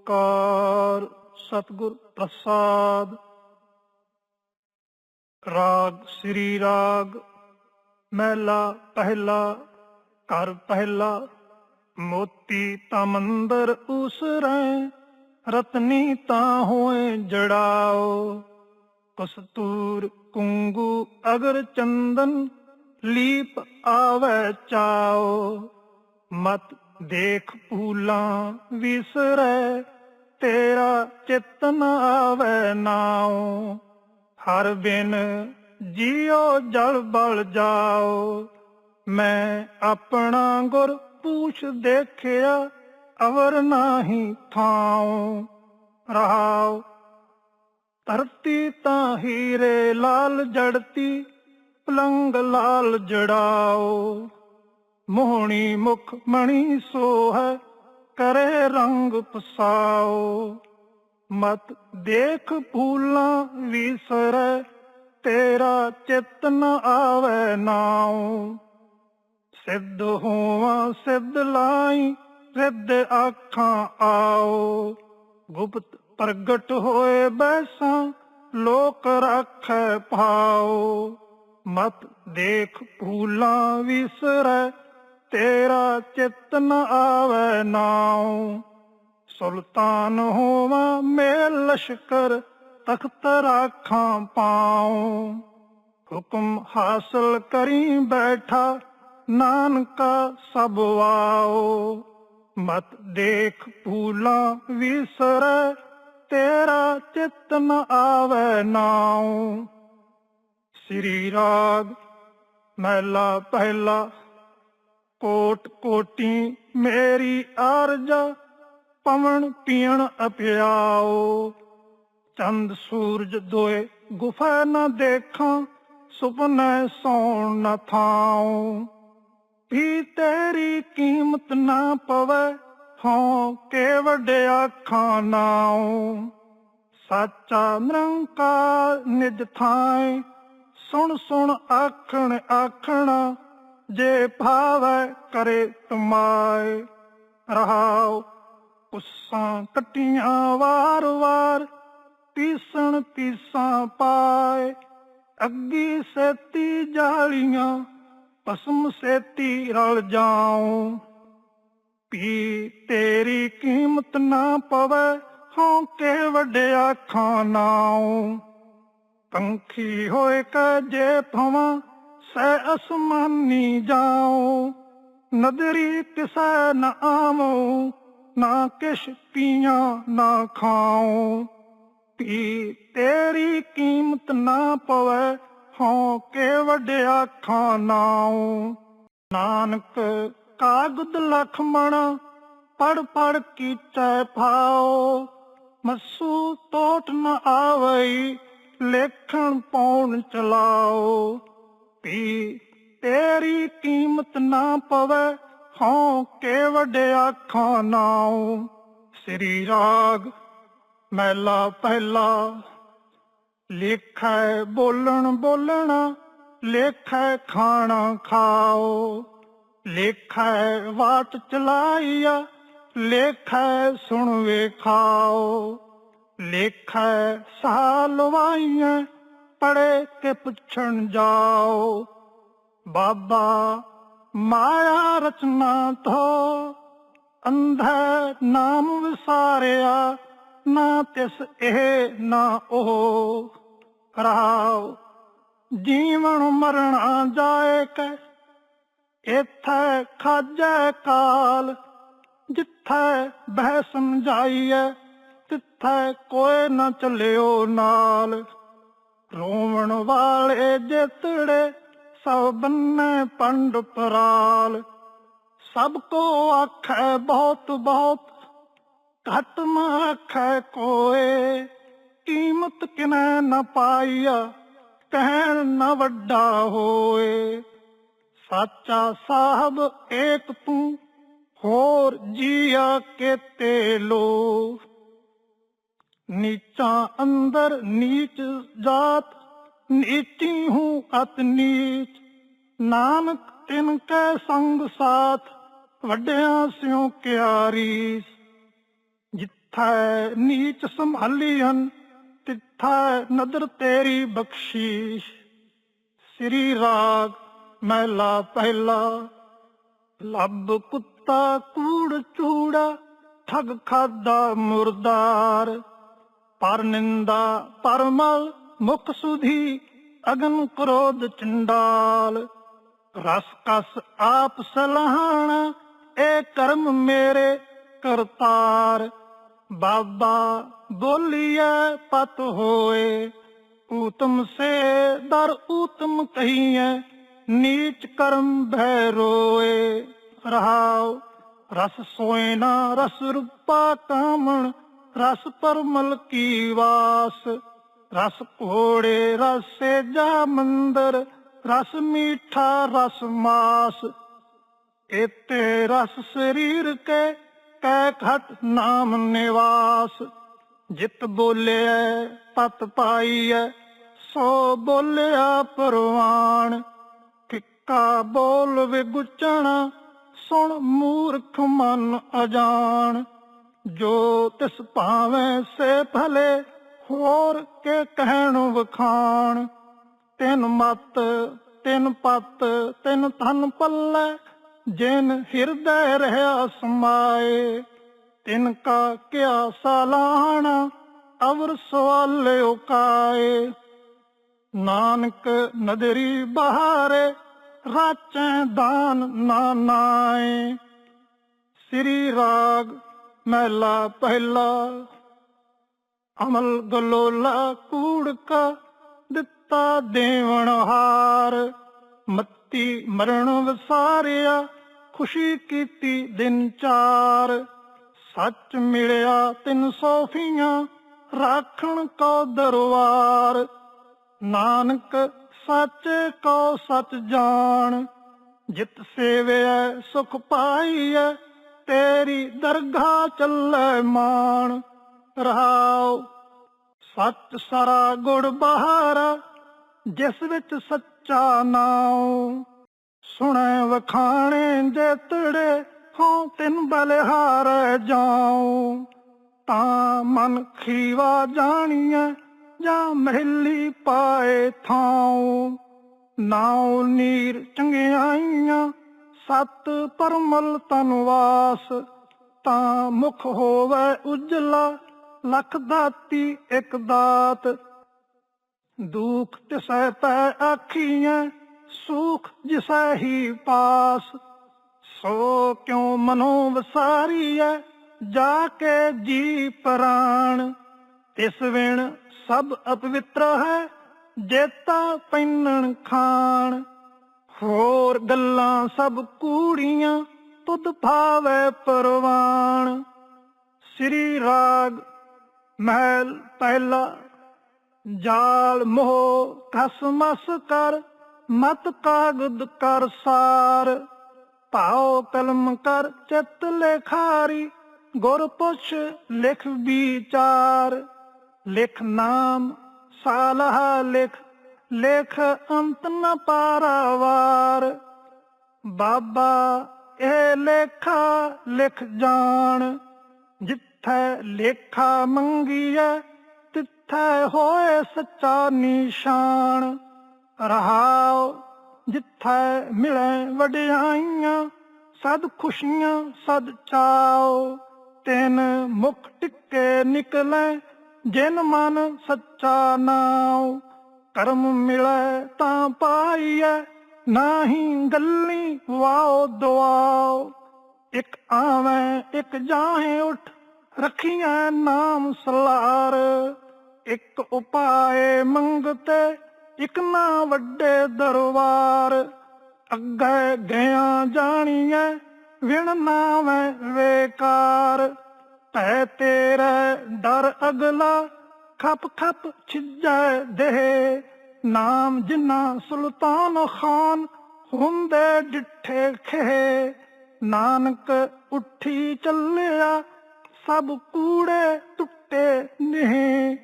ਓੰਕਾਰ ਸਤਿਗੁਰ ਪ੍ਰਸਾਦ। ਰਾਗ ਸ੍ਰੀ ਰਾਗ, ਮਹਿਲਾ ਪਹਿਲਾ, ਘਰ ਪਹਿਲਾ, ਮੋਤੀ ਤਾਂ ਮੰਦਰ ਉਸਰੈ, ਰਤਨੀ ਤਾਂ ਹੋਏ ਜੜਾਓ। ਕਸਤੂਰ ਕੁੰਗੂ ਅਗਰ ਚੰਦਨ, ਲੀਪ ਆਵੇ ਚਾਓ। ਮਤ ਦੇਖ ਫੂਲਾਂ ਵਿਸਰੈ, ਤੇਰਾ ਚਿਤ ਨ ਆਵੇ ਨਾਉ। ਹਰ ਬਿਨ ਜਿਉ ਜਲ ਬਲ ਜਾਓ ਮੈਂ ਆਪਣਾ ਗੁਰ ਪੂਛ ਦੇਖਿਆ, ਅਵਰ ਨਾਹੀ ਥਾਉ। ਰਹਾਉ, ਧਰਤੀ ਤਾਂ ਹੀਰੇ ਲਾਲ ਜੜਤੀ, ਪਲੰਗ ਲਾਲ ਜੜਾਓ ਮੋਹਣੀ ਮੁਖ ਮਣੀ ਸੋਹ, ਕਰੇ ਰੰਗ ਪਸਾਓ। ਮਤ ਦੇਖ ਫੂਲਾਂ ਵਿਸਰੈ, ਤੇਰਾ ਚਿਤ ਨ ਆਵੇ ਨਾਉ। ਸਿੱਧ ਹੋਵਾਂ, ਸਿੱਧ ਲਾਈ ਰਿੱਧ ਆਖਾਂ ਆਓ। ਗੁਪਤ ਪ੍ਰਗਟ ਹੋਏ ਬੈਸਾਂ, ਲੋਕ ਰੱਖੈ ਭਾਉ। ਮਤ ਦੇਖ ਫੂਲਾਂ ਵਿਸਰੈ ਤੇਰਾ ਚਿਤ ਨ ਆਵੇ ਨਾਉ। ਸੁਲਤਾਨ ਹੋਵਾਂ ਮੇਲ ਲਸ਼ਕਰ ਤਖਤ ਰਾਖਾਂ ਪਾਉ। ਹੁਕਮ ਹਾਸਲ ਕਰੀ ਬੈਠਾ ਨਾਨਕਾ ਸਭ ਵਾਓ ਮਤ ਦੇਖ ਭੂਲਾ ਵਿਸਰ, ਤੇਰਾ ਚਿਤ ਨ ਆਵੇ ਨਾਉ। ਸ੍ਰੀ ਰਾਗ, ਮਹਿਲਾ ਪਹਿਲਾ ਕੋਟ ਕੋਟੀ ਮੇਰੀ ਅਰਜਾ ਪਵਨ ਪੀਣ ਅਪਿਆਓ। ਚੰਦ ਸੂਰਜ ਦੋਏ ਗੁਫਾ ਨਾ ਦੇਖਾਂ, ਸੁਪਨੇ ਸੌਣ ਨ ਥਾਉ। ਵੀ ਤੇਰੀ ਕੀਮਤ ਨਾ ਪਵੇ ਹੋਂ ਕੇ ਵੱਡਿਆ ਖਾਨਾਉ ਸੱਚਾ ਨਿਰੰਕਾਰ ਨਿਜ ਥਾਏ, ਸੁਣ ਸੁਣ ਆਖਣ ਆਖਣਾ ਜੇ ਭਾਵੈ ਕਰੇ ਤੁਮਾਏ, ਰਹਾਉ ਕੁੱਸਾਂ ਕੱਟੀਆਂ ਵਾਰ ਵਾਰ, ਪੀਸਣ ਪੀਸਾਂ ਪਾਏ। ਅੱਗੀ ਸੇਤੀ ਜਾਲੀਆਂ ਪਸਮ ਸੇਤੀ ਰਲ ਜਾਉ। ਪੀ ਤੇਰੀ ਕੀਮਤ ਨਾ ਪਵੇ ਹੋਂ ਵੱਡਿਆ ਖਾਨਾਉ ਪੰਖੀ ਹੋਏ ਕੈ ਜੇ ਭਵਾਂ ਸੈ ਅਸਮਾਨੀ ਜਾਓ ਨਦਰੀ ਕਿਸੈ ਨ ਆਵੋ, ਨਾ ਕਿਛ ਪੀਆਂ ਨਾ ਖਾਓ ਪੀ ਤੇਰੀ ਕੀਮਤ ਨਾ ਪਵੇ ਹੋਂ ਕੇ ਵੱਡਿਆ ਖਾਨਾਉ ਨਾਨਕ ਕਾਗਦ ਲਖਮਣ, ਪੜ ਪੜ ਕੀਚੈ ਭਾਉ। ਮਸੂ ਟੋਟ ਨ ਆਵਈ, ਲੇਖਣ ਪਾਉਣ ਚਲਾਓ ਪੀ ਤੇਰੀ ਕੀਮਤ ਨਾ ਪਵੇ ਹੋਂ ਕੇ ਵੱਡਿਆ ਖਾਨਾਉ ਸ੍ਰੀ ਰਾਗ ਮਹਿਲਾ ਪਹਿਲਾ, ਲੇਖੈ ਬੋਲਣ ਬੋਲਣਾ, ਲੇਖੈ ਖਾਣਾ ਖਾਓ। ਲੇਖੈ ਵਾਟ ਚਲਾਈਆ, ਲੇਖੈ ਸੁਣ ਵੇਖਾਓ ਲੇਖੈ ਸਾਲਵਾਈਆਂ ਪੜੇ ਕੇ ਪੁੱਛਣ ਜਾਓ, ਬਾਬਾ ਮਾਇਆ ਰਚਨਾ ਧੋ ਅੰਧੈ ਨਾਮ ਵਿਸਾਰਿਆ, ਨਾ ਤਿਸ ਇਹ ਨਾ ਉਹ। ਕਰਾਓ, ਜੀਵਨ ਮਰਣਾ ਜਾਏ ਕੈ ਇਥੈ ਖਾਜੈ ਕਾਲ, ਜਿੱਥੈ ਬਹਿ ਸਮਝਾਈਐ, ਤਿੱਥੈ ਕੋਈ ਨਾ ਚੱਲਿਓ ਨਾਲ। ਰੋਵਣ ਵਾਲੇ ਜਿਤੜੇ, ਸਭ ਬੰਨੇ ਪੰਡ ਪਰਾਲ। ਸਭ ਕੋ ਆਖੈ ਬਹੁਤ ਬਹੁਤ, ਘਟ ਨ ਆਖੈ ਕੋਏ। ਕੀਮਤ ਕਿਨੈ ਨ ਪਾਈਆ, ਕਹਿਣ ਨ ਵੱਡਾ ਹੋਏ। ਸਾਚਾ ਸਾਹਿਬ ਏਕ ਤੂੰ, ਹੋਰ ਜੀਆ ਕੇ ਤੇ ਲੋ ਨੀਚਾ ਅੰਦਰ ਨੀਚ ਜਾਤ, ਨੀਚੀ ਹੂੰ ਅਤ ਨੀਚ। ਨਾਨਕ ਤਿਨ ਕੈ ਸੰਗ ਸਾਥ, ਵੱਡਿਆਂ ਸਿਉ ਕਿਆਰੀ ਜਿਤ ਜਿੱਥੈ ਨੀਚ ਹਨ ਤਿੱਥੈ ਨਦਰ ਤੇਰੀ ਬਖਸ਼ੀਸ਼। ਸ੍ਰੀ ਰਾਗ ਮਹਿਲਾ ਪਹਿਲਾ, ਲੱਭ ਕੁੱਤਾ ਕੂੜ ਚੂੜਾ, ਠਗ ਖਾਦਾ ਮੁਰਦਾਰ। ਪਰ ਨਿੰਦਾ ਪਰਮਲ ਮੁਖ ਸੁਧੀ ਅਗਨ ਕ੍ਰੋਧ ਚੰਡਾਲ। ਰਸ ਕਸ ਆਪ ਸਲਾਹਣਾ, ਏ ਕਰਮ ਮੇਰੇ ਕਰਤਾਰ। ਬਾਬਾ ਬੋਲੀਐ ਪਤ ਹੋਏ, ਊਤਮ ਸੇ ਦਰ ਊਤਮ ਕਹੀਐ, ਨੀਚ ਕਰਮ ਭੈ ਰੋਏ। ਰਹਾਉ, ਰਸ ਸੋਇਨਾ ਰਸ ਰੂਪਾ ਕਾਮਣ ਰਸ ਪਰਮਲ ਕੀ ਵਾਸ? ਰਸ ਘੋੜੇ, ਰਸੇ ਜਾ ਮੰਦਰ, ਰਸ ਮੀਠਾ, ਰਸ ਮਾਸ। ਇਤੇ ਰਸ ਸਰੀਰ ਕੇ ਕੈ ਖਟ ਨਾਮ ਨਿਵਾਸ। ਜਿਤ ਬੋਲਿਆ ਪਤ ਪਾਈਐ, ਸੋ ਬੋਲਿਆ ਪਰਵਾਨ ਕਿੱਕਾ ਬੋਲ ਵਿਗੁਚਣਾ, ਸੁਣ ਮੂਰਖ ਮਨ ਅਜਾਣ। ਜੋ ਤਿਸ ਭਾਵੇਂ ਸੇ ਭਲੇ, ਹੋਰ ਕੇ ਕਹਿਣ ਵਖਾਣ। ਤਿਨ ਮਤ, ਤਿਨ ਪਤ, ਤਿਨ ਧਨ ਪੱਲੇ, ਜਿਨ ਹਿਰਦੈ ਰਹਾ ਸਮਾਏ। ਤਿਨ ਕਾ ਕਿਆ ਸਾਲਾਣਾ, ਅਵਰ ਸਵਾਲਿਓ ਉਕਾਏ। ਨਾਨਕ ਨਦਰੀ ਬਹਾਰੇ, ਰਾਚੈ ਦਾਨ ਨਾ ਸ੍ਰੀ ਰਾਗ ਮਹਿਲਾ ਪਹਿਲਾ। ਅਮਲ ਗਲੋਲਾ ਕੂੜਕਾ ਦਿੱਤਾ ਦੇਵਨ ਹਾਰ। ਮੱਤੀ ਮਰਨ ਵਸਾਰਿਆ, ਖੁਸ਼ੀ ਕੀਤੀ ਦਿਨ ਚਾਰ। ਸੱਚ ਮਿਲਿਆ ਤਿੰਨ ਸੋਫੀਆਂ, ਰਾਖਣ ਕੋ ਦਰਬਾਰ ਨਾਨਕ ਸੱਚ ਕੋ ਸੱਚ ਜਾਣ, ਜਿਤ ਸੇਵਿਐ, ਸੁਖ ਪਾਈਐ। ਤੇਰੀ ਦਰਗਾਹ ਚੱਲੈ ਮਾਣ। ਰਹਾਉ ਸੱਚ ਸਰਾ ਗੁੜ ਬਹਾਰਾ, ਜਿਸ ਵਿੱਚ ਸੱਚਾ ਨਾਉ। ਸੁਣੈ ਵਖਾਣੇ ਜੇ ਤੜੇ ਹੋਂ, ਤਿੰਨ ਬਲਿਹਾਰ ਜਾਉ। ਤਾਂ ਮਨ ਖੀਵਾ ਜਾਣੀਐ, ਜਾਂ ਮਹਿਲੀ ਪਾਏ ਥਾਉ। ਨਾਉ ਨੀਰ ਚੰਗਿਆਈਆਂ ਸਤ ਪਰਮਲ ਤਨਵਾਸ ਤਾਂ ਮੁਖ ਹੋਵੇ ਉਜਲਾ, ਲਖ ਦਾਤੀ ਇਕ ਦਾਤ। ਦੁਖ ਤਿਸੈ ਪੈ ਆਖੀਆਂ ਸੁਖ ਜਿਸੈ ਹੀ ਪਾਸ। ਸੋ ਕਿਉ ਮਨੋ ਵਸਾਰੀਐ, ਜਾ ਕੇ ਜੀ ਪ੍ਰਾਣ। ਤਿਸ ਵਿਣ ਸਭ ਅਪਵਿੱਤਰ ਹੈ, ਜੇਤਾ ਪੈਨਣ ਖਾਣ। ਹੋਰ ਗੱਲਾਂ ਸਭ ਕੂੜੀਆਂ, ਤੁਧ ਭਾਵੇ ਪਰਵਾਨ ਸ੍ਰੀ ਰਾਗ ਮਹਿਲ ਪਹਿਲਾ, ਜਾਲ ਮੋਹ ਕਸ ਕਰ, ਮਤ ਕਾਗਦ ਕਰ ਸਾਰ। ਭਾਉ ਕਲਮ ਕਰ ਚਿਤ ਲੇਖਾਰੀ, ਗੁਰ ਪੁੱਛ ਲਿਖ ਵਿਚਾਰ। ਲਿਖ ਨਾਮ ਸਾਲਹ ਲਿਖ ਲੇਖ ਅੰਤ ਨ ਪਾਰਾਵਾਰ। ਬਾਬਾ ਇਹ ਲੇਖਾ ਲਿਖ ਜਾਣ। ਜਿੱਥੈ ਲੇਖਾ ਮੰਗੀਐ, ਤਿੱਥੈ ਹੋਏ ਸੱਚਾ ਨਿਸ਼ਾਨ। ਰਹਾਉ ਜਿੱਥੈ ਮਿਲੇ ਵਡਿਆਈਆਂ, ਸਦ ਖੁਸ਼ੀਆਂ ਸਦ ਚਾਉ। ਤੈਨ ਮੁਖ ਟਿੱਕੇ ਨਿਕਲੈ, ਜਿਨ ਮਨ ਸੱਚਾ ਨਾਉ। ਕਰਮ ਮਿਲੇ ਤਾਂ ਪਾਈਐ, ਨਾਹੀ ਗੱਲੀ ਵਾਓ ਦੁਆਓ। ਇੱਕ ਆਵੇਂ, ਇੱਕ ਜਾਹੇ ਉੱਠ ਰੱਖੀਆਂ ਨਾਮ ਸਲਾਰ। ਇੱਕ ਉਪਾਏ ਮੰਗਤੇ, ਇੱਕ ਨਾ ਵੱਡੇ ਦਰਬਾਰ। ਅੱਗੇ ਗਿਆ ਜਾਣੀਐ, ਵਿਣ ਨਾਵੇਂ ਵੇਕਾਰ। ਤੈ ਤੇਰੇ ਡਰ ਅਗਲਾ ਖਪ ਖਪ ਛਿਜੈ ਦੇ ਨਾਮ ਜਿਨਾ ਸੁਲਤਾਨ ਖਾਨ ਹੁੰਦੇ ਡਿੱਠੇ ਖੇ ਨਾਨਕ ਉੱਠੀ ਚੱਲਿਆ, ਸਭ ਕੂੜੇ ਟੁੱਟੇ ਨੇ